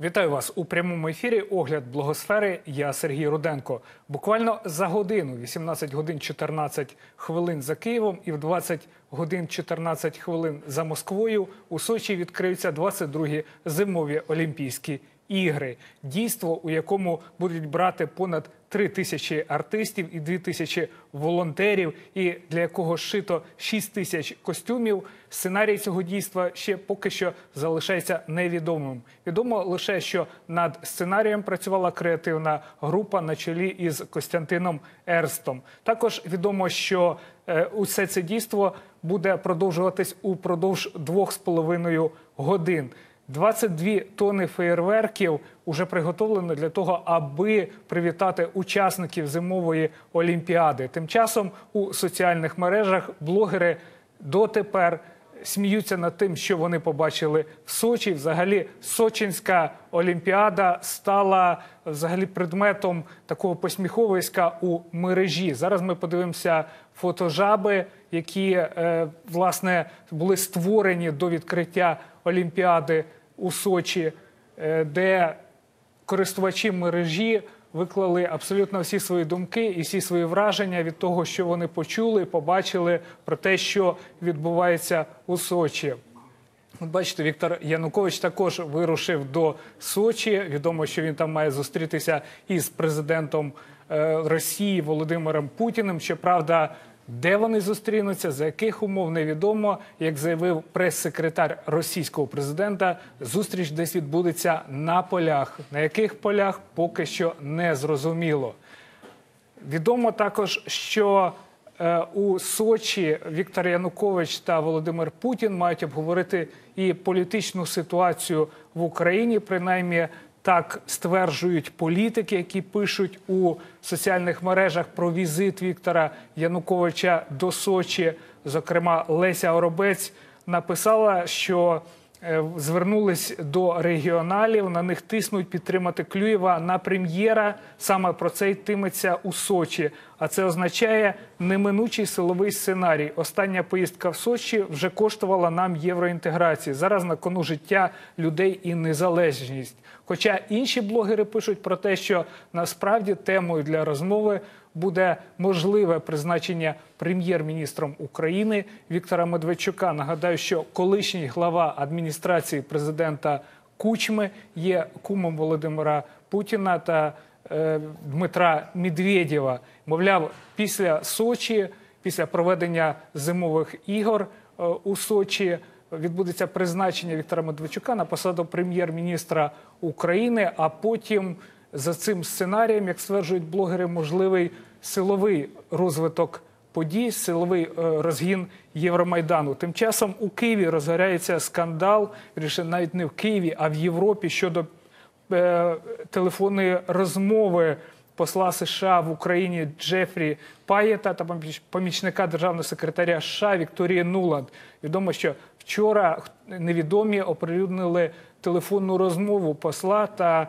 Вітаю вас у прямому ефірі. Огляд благосфери. Я Сергій Руденко. Буквально за годину, 18 годин 14 хвилин за Києвом і в 20 годин 14 хвилин за Москвою у Сочі відкриються 22-гі зимові Олімпійські ігри. Дійство, у якому будуть брати понад 3 тисячі артистів і 2 тисячі волонтерів, і для якого шито 6 тисяч костюмів. Сценарій цього дійства ще поки що залишається невідомим. Відомо лише, що над сценарієм працювала креативна група на чолі із Костянтином Ерстом. Також відомо, що е, усе це дійство буде продовжуватись упродовж двох з половиною годин. 22 тонни феєрверків вже приготовлено для того, аби привітати учасників зимової олімпіади. Тим часом у соціальних мережах блогери дотепер сміються над тим, що вони побачили в Сочі. Взагалі, Сочинська олімпіада стала взагалі предметом такого посміховиська у мережі. Зараз ми подивимося фотожаби, які е, власне були створені до відкриття олімпіади у Сочі, е, де користувачі мережі виклали абсолютно всі свої думки і всі свої враження від того, що вони почули, побачили про те, що відбувається у Сочі. Бачите, Віктор Янукович також вирушив до Сочі. Відомо, що він там має зустрітися із президентом е, Росії Володимиром Путіним. Щоправда, де вони зустрінуться, за яких умов невідомо. Як заявив прес-секретар російського президента, зустріч десь відбудеться на полях. На яких полях поки що не зрозуміло. Відомо також, що е, у Сочі Віктор Янукович та Володимир Путін мають обговорити і політичну ситуацію в Україні. Принаймні так стверджують політики, які пишуть у соціальних мережах про візит Віктора Януковича до Сочі. Зокрема, Леся Оробець написала, що звернулись до регіоналів. На них тиснуть підтримати Клюєва на прем'єра. Саме про це йтиметься у Сочі. А це означає неминучий силовий сценарій. Остання поїздка в Сочі вже коштувала нам євроінтеграції. Зараз на кону життя людей і незалежність. Хоча інші блогери пишуть про те, що насправді темою для розмови буде можливе призначення прем'єр-міністром України Віктора Медведчука. Нагадаю, що колишній глава адміністрації президента Кучми є кумом Володимира Путіна та е, Дмитра Медведєва. Мовляв, після Сочі, після проведення зимових ігор е, у Сочі. Відбудеться призначення Віктора Медведчука на посаду прем'єр-міністра України. А потім за цим сценарієм, як стверджують блогери, можливий силовий розвиток подій, силовий е, розгін Євромайдану. Тим часом у Києві розгоряється скандал, вірніше, навіть не в Києві, а в Європі щодо е, телефонної розмови посла США в Україні Джефрі Паєта та помічника державного секретаря США Вікторії Нуланд. Відомо, що вчора невідомі оприлюднили телефонну розмову посла та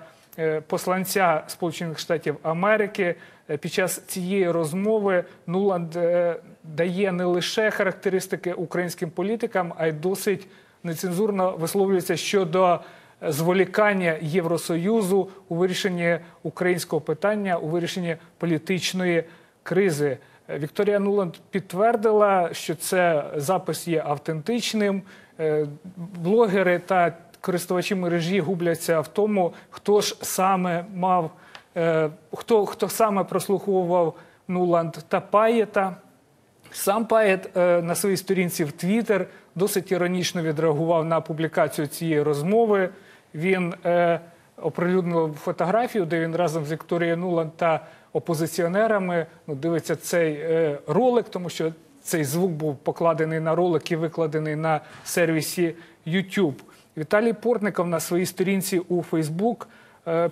посланця Сполучених Штатів Америки. Е, під час цієї розмови Нуланд е, дає не лише характеристики українським політикам, а й досить нецензурно висловлюється щодо зволікання Євросоюзу у вирішенні українського питання, у вирішенні політичної кризи. Вікторія Нуланд підтвердила, що це запис є автентичним. Е, блогери та користувачі мережі губляться в тому, хто ж саме мав, е, хто, хто саме прослуховував Нуланд та Паєта. Сам Паєт е, на своїй сторінці в Твіттер досить іронічно відреагував на публікацію цієї розмови. Він е, оприлюднив фотографію, де він разом з Вікторією Нуланд та опозиціонерами ну, дивиться цей е, ролик, тому що цей звук був покладений на ролик і викладений на сервісі YouTube. Віталій Портников на своїй сторінці у Фейсбук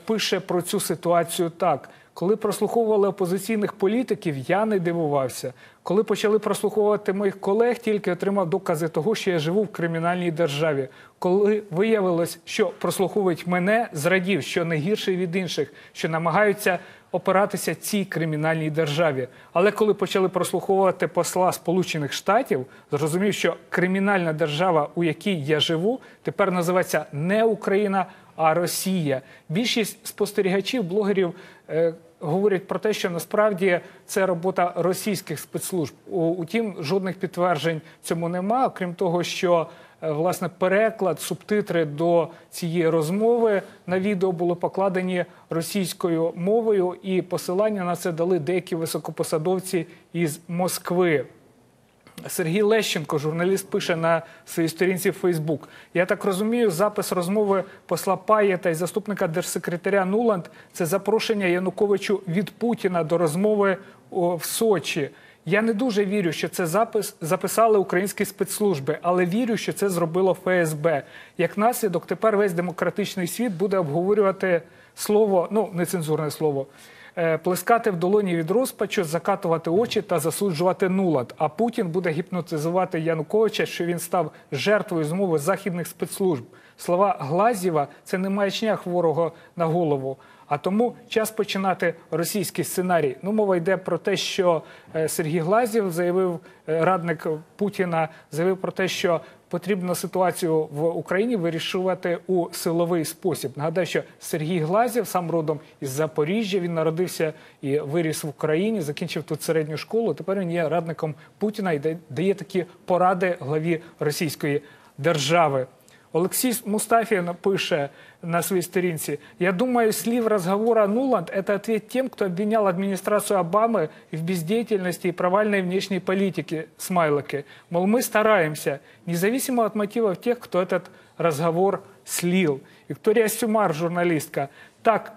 пише про цю ситуацію так. Коли прослуховували опозиційних політиків, я не дивувався. Коли почали прослуховувати моїх колег, тільки отримав докази того, що я живу в кримінальній державі. Коли виявилось, що прослуховують мене, зрадів, що не гірший від інших, що намагаються опиратися цій кримінальній державі. Але коли почали прослуховувати посла Сполучених Штатів, зрозумів, що кримінальна держава, у якій я живу, тепер називається не Україна, а Росія. Більшість спостерігачів, блогерів е, говорять про те, що насправді це робота російських спецслужб. Утім, жодних підтверджень цьому нема. Окрім того, що е, власне переклад, субтитри до цієї розмови на відео були покладені російською мовою, і посилання на це дали деякі високопосадовці із Москви. Сергій Лещенко, журналіст, пише на своїй сторінці в Фейсбук. Я так розумію, запис розмови посла Паєта і заступника держсекретаря Нуланд це запрошення Януковичу від Путіна до розмови в Сочі. Я не дуже вірю, що це запис записали українські спецслужби, але вірю, що це зробило ФСБ. Як наслідок, тепер весь демократичний світ буде обговорювати слово, ну нецензурне слово. Е, Плескати в долоні від розпачу, закатувати очі та засуджувати нулад. А Путін буде гіпнотизувати Януковича, що він став жертвою змови західних спецслужб. Слова Глазєва це не маячня хворого на голову. А тому час починати російський сценарій. Ну, мова йде про те, що е, Сергій Глазєв заявив, е, радник Путіна, заявив про те, що потрібно ситуацію в Україні вирішувати у силовий спосіб. Нагадаю, що Сергій Глазєв сам родом із Запоріжжя. Він народився і виріс в Україні, закінчив тут середню школу. Тепер він є радником Путіна і дає такі поради главі Російської держави. Олексій Мустафин пише на своей сторінці. Я думаю, слив разговора Нуланд – это ответ тем, кто обвинял администрацию Обамы в бездеятельности и провальной внешней политике смайлоки. Мол, мы стараемся, независимо от мотивов тех, кто этот разговор слил. Виктория Сюмар, журналистка. Так,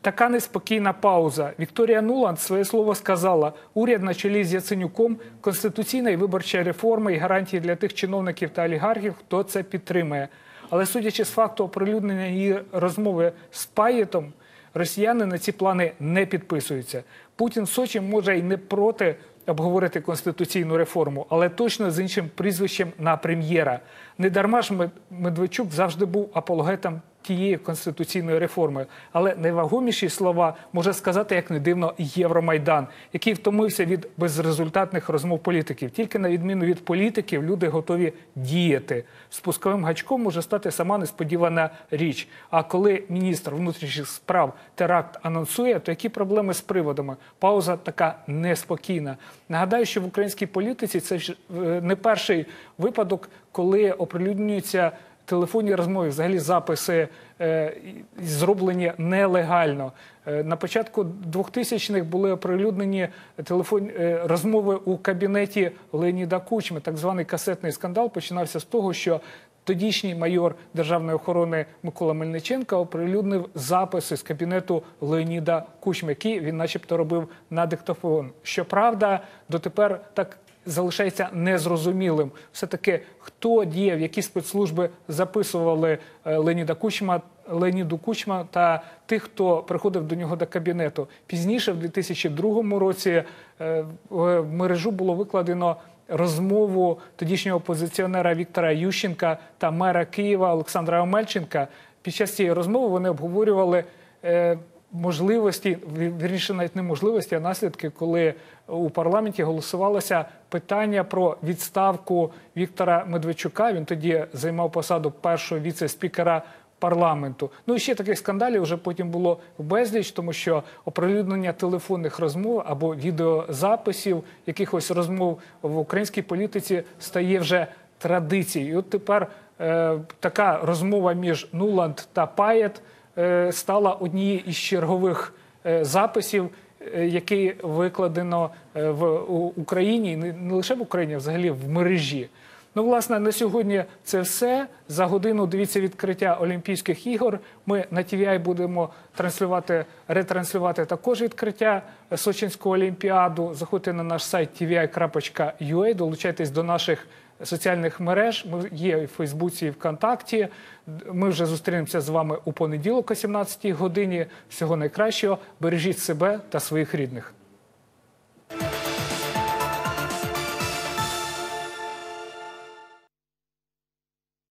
Така неспокійна пауза. Вікторія Нуланд своє слово сказала: уряд на чолі з Яценюком, конституційна і виборча реформа і гарантії для тих чиновників та олігархів, хто це підтримує. Але судячи з факту оприлюднення її розмови з Паєтом, росіяни на ці плани не підписуються. Путін в Сочі може й не проти обговорити конституційну реформу, але точно з іншим прізвищем на прем'єра. Недарма ж Медведчук завжди був апологетом тієї конституційної реформи. Але найвагоміші слова може сказати, як не дивно, Євромайдан, який втомився від безрезультатних розмов політиків. Тільки на відміну від політиків, люди готові діяти. Спусковим гачком може стати сама несподівана річ. А коли міністр внутрішніх справ теракт анонсує, то які проблеми з приводами? Пауза така неспокійна. Нагадаю, що в українській політиці це е, не перший випадок, коли оприлюднюються телефонні розмови, взагалі записи е, зроблені нелегально. Е, на початку 2000-х були оприлюднені телефон, е, розмови у кабінеті Леоніда Кучми. Так званий касетний скандал починався з того, що тодішній майор державної охорони Микола Мельниченка оприлюднив записи з кабінету Леоніда Кучми, які він, начебто, робив на диктофон. Щоправда, дотепер так залишається незрозумілим. Все-таки хто діяв, які спецслужби записували е, Леніда Кучма, Леніду Кучма та тих, хто приходив до нього до кабінету. Пізніше, в 2002 році, е, в мережу було викладено розмову тодішнього опозиціонера Віктора Ющенка та мера Києва Олександра Омельченка. Під час цієї розмови вони обговорювали. Можливості, вірніше навіть не можливості, а наслідки, коли у парламенті голосувалося питання про відставку Віктора Медведчука. Він тоді займав посаду першого віце-спікера парламенту. Ну і ще таких скандалів вже потім було безліч, тому що оприлюднення телефонних розмов або відеозаписів якихось розмов в українській політиці стає вже традицією. І от тепер е, така розмова між Нуланд та Паєт стала однією із чергових е, записів, які який викладено е, в Україні, не лише в Україні, а взагалі в мережі. Ну, власне, на сьогодні це все. За годину дивіться відкриття Олімпійських ігор. Ми на TVI будемо транслювати, ретранслювати також відкриття Сочинського олімпіаду. Заходьте на наш сайт tvi.ua, долучайтесь до наших соціальних мереж. Ми є в Фейсбуці, і ВКонтакті. Ми вже зустрінемося з вами у понеділок о 17 годині. Всього найкращого. Бережіть себе та своїх рідних.